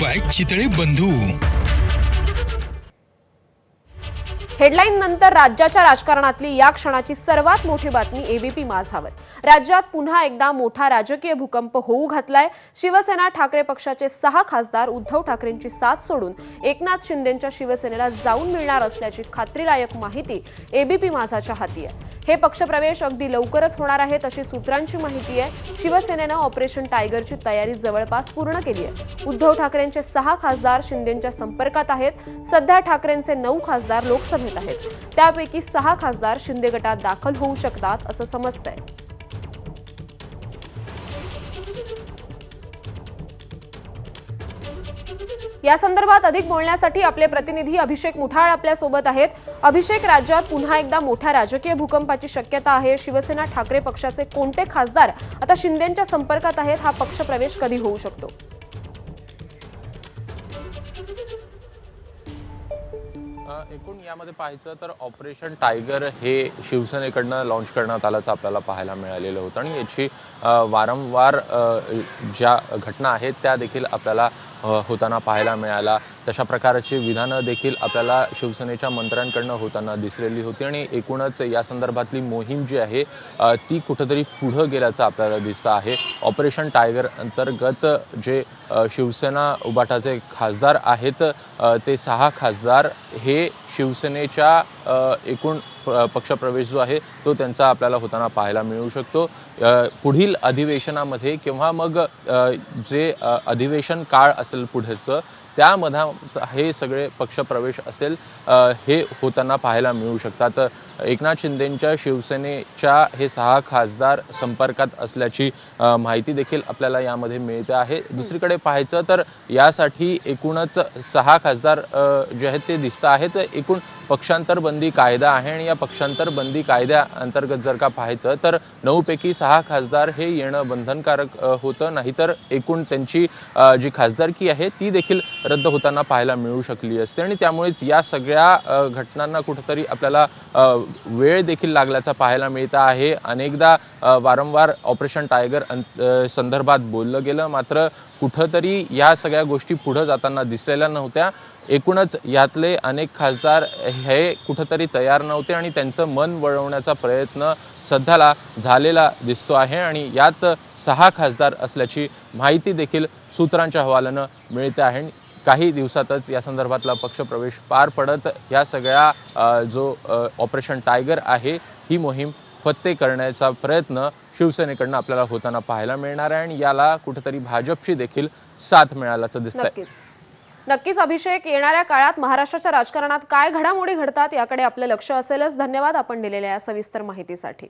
Bye Chitale बंधू. Headline नंतर राज्याच्या राजकारणातली या क्षणाची सर्वात मोठी बातमी एबीपी माझावर राज्यात पुन्हा एकदा मोठा राजकीय भूकंप होऊ घातलाय. शिवसेना ठाकरे पक्षाचे सहा खासदार उद्धव ठाकरेंची साथ सोडून एकनाथ शिंदेच्या शिवसेनेला जाऊन मिळणार असल्याची खात्रीलायक माहिती एबीपी माझाच्या हाती आहे. हे पक्षप्रवेश अगदी लवकरच होणार आहेत अशी सूत्रांची माहिती आहे. शिवसेनेनं ऑपरेशन टायगरची तयारी जवळपास पूर्ण केली आहे. उद्धव ठाकरेंचे सहा खासदार शिंदेच्या संपर्कात आहेत. सध्या ठाकरेंचे नऊ खासदार लोकसभेत आहेत. त्यापैकी सहा खासदार शिंदे गटात दाखल होऊ शकतात असं समजतंय. या संदर्भात अधिक बोलण्यासाठी आपले प्रतिनिधी अभिषेक मुठाळ आपल्यासोबत आहेत. अभिषेक राज्यात पुन्हा एकदा मोठ्या राजकीय भूकंपाची शक्यता आहे. शिवसेना ठाकरे पक्षाचे कोणते खासदार आता शिंदेच्या संपर्कात आहेत हा पक्ष प्रवेश कधी होऊ शकतो? एकूण यामध्ये पाहायचं तर ऑपरेशन टायगर हे शिवसेनेकडनं लॉन्च करण्यात आल्याचं आपल्याला पाहायला मिळालेलं होतं. आणि याची वारंवार ज्या घटना आहेत त्या देखील आपल्याला होताना पाहायला मिळाला. तशा प्रकारची विधानं देखील आपल्याला शिवसेनेच्या मंत्र्यांकडनं होताना दिसलेली होती आणि एकूणच या संदर्भातली मोहीम जी आहे ती कुठंतरी पुढं गेल्याचं आपल्याला दिसतं आहे. ऑपरेशन टायगर अंतर्गत जे शिवसेना उबाटाचे खासदार आहेत ते सहा खासदार हे शिवसेनेच्या एकूण पक्षप्रवेश जो आहे तो त्यांचा आपल्याला होताना पाहायला मिळू शकतो. पुढील अधिवेशनामध्ये किंवा मग जे अधिवेशन काळ असेल पुढेचं त्यामध्ये हे सगळे पक्षप्रवेश असेल हे होताना पाहायला मिळू शकतात. एकनाथ शिंदेंच्या शिवसेनेच्या हे सहा खासदार संपर्कात असल्याची माहिती देखील आपल्याला यामध्ये मिळते आहे. दुसरीकडे पाहायचं तर यासाठी एकूणच सहा खासदार जे आहेत ते दिसत आहेत. एकूण पक्षांतर बंदी कायदा आहे आणि या पक्षांतर बंदी कायद्या अंतर्गत जर का पाहायचं तर नऊपैकी सहा खासदार हे येणं बंधनकारक होतं. नाहीतर एकूण त्यांची जी खासदारकी आहे ती देखील रद्द होताना पाहायला मिळू शकली असते. आणि त्यामुळेच या सगळ्या घटनांना कुठंतरी आपल्याला वेळ देखील लागल्याचा पाहायला मिळत आहे. अनेकदा वारंवार ऑपरेशन टायगर अं- संदर्भात बोललं गेलं. मात्र कुठंतरी या सगळ्या गोष्टी पुढं जाताना दिसलेल्या नव्हत्या. एकूणच यातले अनेक खासदार हे कुठंतरी तयार नव्हते आणि त्यांचं मन वळवण्याचा प्रयत्न सध्याला झालेला दिसतो आहे. आणि यात सहा खासदार असल्याची माहिती देखील सूत्रांच्या हवालानं मिळते आहे. काही दिवसातच या संदर्भातला पक्षप्रवेश पार पडत. या सगळ्या जो ऑपरेशन टायगर आहे ही मोहीम फत्ते करण्याचा प्रयत्न शिवसेनेकडनं आपल्याला होताना पाहायला मिळणार आहे आणि याला कुठेतरी भाजपची देखील साथ मिळाल्याचं दिसतंय. नक्कीच. नक्कीच अभिषेक येणाऱ्या काळात महाराष्ट्राच्या राजकारणात काय घडामोडी घडतात याकडे आपलं लक्ष असेलच. धन्यवाद आपण दिलेल्या या सविस्तर माहितीसाठी.